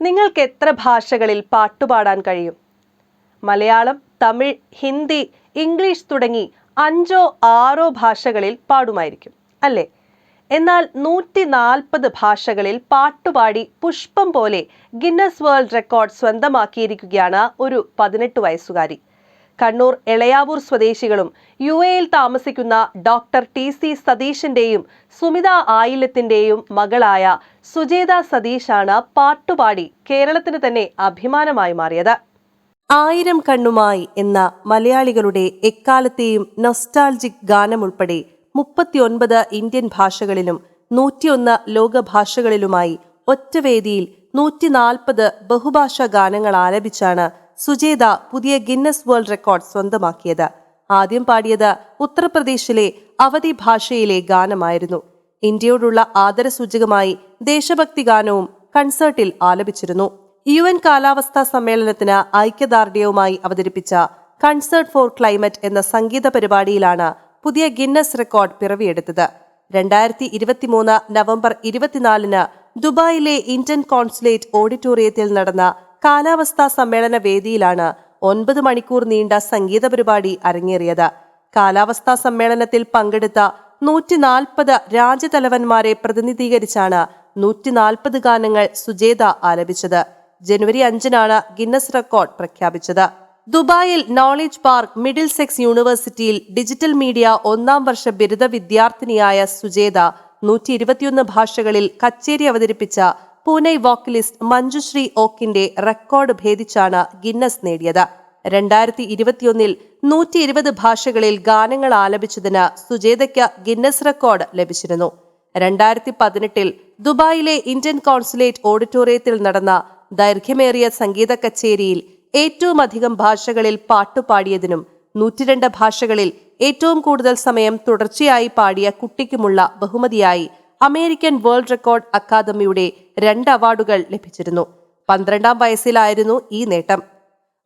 നിങ്ങൾക്ക് എത്ര ഭാഷകളിൽ പാട്ടുപാടാൻ കഴിയും? മലയാളം തമിഴ് ഹിന്ദി ഇംഗ്ലീഷ് തുടങ്ങി അഞ്ചോ ആറോ ഭാഷകളിൽ പാടുമായിരിക്കും അല്ലേ? എന്നാൽ നൂറ്റി നാൽപ്പത് ഭാഷകളിൽ പാട്ടുപാടി പുഷ്പം പോലെ ഗിന്നസ് വേൾഡ് റെക്കോർഡ് സ്വന്തമാക്കിയിരിക്കുകയാണ് ഒരു പതിനെട്ട് വയസ്സുകാരി. കണ്ണൂർ എളയാവൂർ സ്വദേശികളും യു എയിൽ താമസിക്കുന്ന ഡോക്ടർ ടി സി സതീഷിന്റെയും സുമിത ആയില്യത്തിന്റെയും മകളായ സുജേത സതീഷാണ് പാട്ടുപാടി കേരളത്തിന് തന്നെ അഭിമാനമായി മാറിയത്. ആയിരം കണ്ണുമായി എന്ന മലയാളികളുടെ എക്കാലത്തെയും നൊസ്റ്റാൾജിക് ഗാനം ഉൾപ്പെടെ മുപ്പത്തിയൊൻപത് ഇന്ത്യൻ ഭാഷകളിലും നൂറ്റിയൊന്ന് ലോകഭാഷകളിലുമായി ഒറ്റവേദിയിൽ നൂറ്റി നാൽപ്പത് ബഹുഭാഷാ ഗാനങ്ങൾ ആലപിച്ചാണ് സുജേത പുതിയ ഗിന്നസ് വേൾഡ് റെക്കോർഡ് സ്വന്തമാക്കിയത്. ആദ്യം പാടിയത് ഉത്തർപ്രദേശിലെ അവധി ഭാഷയിലെ ഗാനമായിരുന്നു. ഇന്ത്യയോടുള്ള ആദരസൂചകമായി ദേശഭക്തി ഗാനവും കൺസേർട്ടിൽ ആലപിച്ചിരുന്നു. യു എൻ കാലാവസ്ഥാ സമ്മേളനത്തിന് ഐക്യദാർഢ്യവുമായി അവതരിപ്പിച്ച കൺസേർട്ട് ഫോർ ക്ലൈമറ്റ് എന്ന സംഗീത പരിപാടിയിലാണ് പുതിയ ഗിന്നസ് റെക്കോർഡ് പിറവിയെടുത്തത്. രണ്ടായിരത്തി ഇരുപത്തിമൂന്ന് നവംബർ ഇരുപത്തിനാലിന് ദുബായിലെ ഇന്ത്യൻ കോൺസുലേറ്റ് ഓഡിറ്റോറിയത്തിൽ നടന്ന കാലാവസ്ഥാ സമ്മേളന വേദിയിലാണ് ഒൻപത് മണിക്കൂർ നീണ്ട സംഗീത പരിപാടി അരങ്ങേറിയത്. കാലാവസ്ഥാ സമ്മേളനത്തിൽ പങ്കെടുത്ത നൂറ്റി നാൽപ്പത് രാജ്യതലവന്മാരെ പ്രതിനിധീകരിച്ചാണ് നൂറ്റി നാൽപ്പത് ഗാനങ്ങൾ സുജേത ആലപിച്ചത്. ജനുവരി അഞ്ചിനാണ് ഗിന്നസ് റെക്കോർഡ് പ്രഖ്യാപിച്ചത്. ദുബായിൽ നോളേജ് പാർക്ക് മിഡിൽ സെക്സ് യൂണിവേഴ്സിറ്റിയിൽ ഡിജിറ്റൽ മീഡിയ ഒന്നാം വർഷ ബിരുദ വിദ്യാർത്ഥിനിയായ സുജേത നൂറ്റി ഇരുപത്തിയൊന്ന് ഭാഷകളിൽ കച്ചേരി അവതരിപ്പിച്ച പൂനെ വോക്കലിസ്റ്റ് മഞ്ജുശ്രീ ഓക്കിന്റെ റെക്കോർഡ് ഭേദിച്ചാണ് ഗിന്നസ് നേടിയത്. രണ്ടായിരത്തി ഇരുപത്തിയൊന്നിൽ നൂറ്റി ഇരുപത് ഭാഷകളിൽ ഗാനങ്ങൾ ആലപിച്ചതിന് സുജേതയ്ക്ക് ഗിന്നസ് റെക്കോർഡ് ലഭിച്ചിരുന്നു. രണ്ടായിരത്തി പതിനെട്ടിൽ ദുബായിലെ ഇന്ത്യൻ കോൺസുലേറ്റ് ഓഡിറ്റോറിയത്തിൽ നടന്ന ദൈർഘ്യമേറിയ സംഗീത കച്ചേരിയിൽ ഏറ്റവും അധികം ഭാഷകളിൽ പാട്ടുപാടിയതിനും നൂറ്റിരണ്ട് ഭാഷകളിൽ ഏറ്റവും കൂടുതൽ സമയം തുടർച്ചയായി പാടിയ കുട്ടിക്കുമുള്ള ബഹുമതിയായി അമേരിക്കൻ വേൾഡ് റെക്കോർഡ് അക്കാദമിയുടെ രണ്ട് അവാർഡുകൾ ലഭിച്ചിരുന്നു. പന്ത്രണ്ടാം വയസ്സിലായിരുന്നു ഈ നേട്ടം.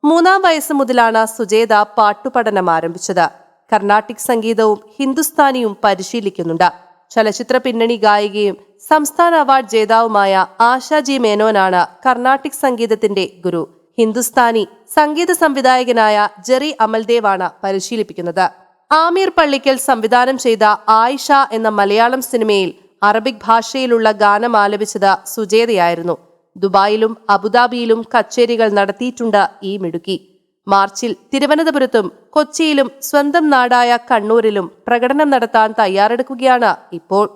മൂന്നാം വയസ്സ് മുതലാണ് സുജേത പാട്ടുപഠനം ആരംഭിച്ചത്. കർണാട്ടിക് സംഗീതവും ഹിന്ദുസ്ഥാനിയും പരിശീലിക്കുന്നുണ്ട്. ചലച്ചിത്ര പിന്നണി ഗായികയും സംസ്ഥാന അവാർഡ് ജേതാവുമായ ആശാജി മേനോനാണ് കർണാട്ടിക് സംഗീതത്തിന്റെ ഗുരു. ഹിന്ദുസ്ഥാനി സംഗീത സംവിധായകനായ ജെറി അമൽദേവാണ് പരിശീലിപ്പിക്കുന്നത്. ആമീർ പള്ളിക്കൽ സംവിധാനം ചെയ്ത ആയിഷ എന്ന മലയാളം സിനിമയിൽ അറബിക് ഭാഷയിലുള്ള ഗാനം ആലപിച്ചത് സുജേതയായിരുന്നു. ദുബായിലും അബുദാബിയിലും കച്ചേരികൾ നടത്തിയിട്ടുണ്ട് ഈ മിടുക്കി. മാർച്ചിൽ തിരുവനന്തപുരത്തും കൊച്ചിയിലും സ്വന്തം നാടായ കണ്ണൂരിലും പ്രകടനം നടത്താൻ തയ്യാറെടുക്കുകയാണ് ഇപ്പോൾ.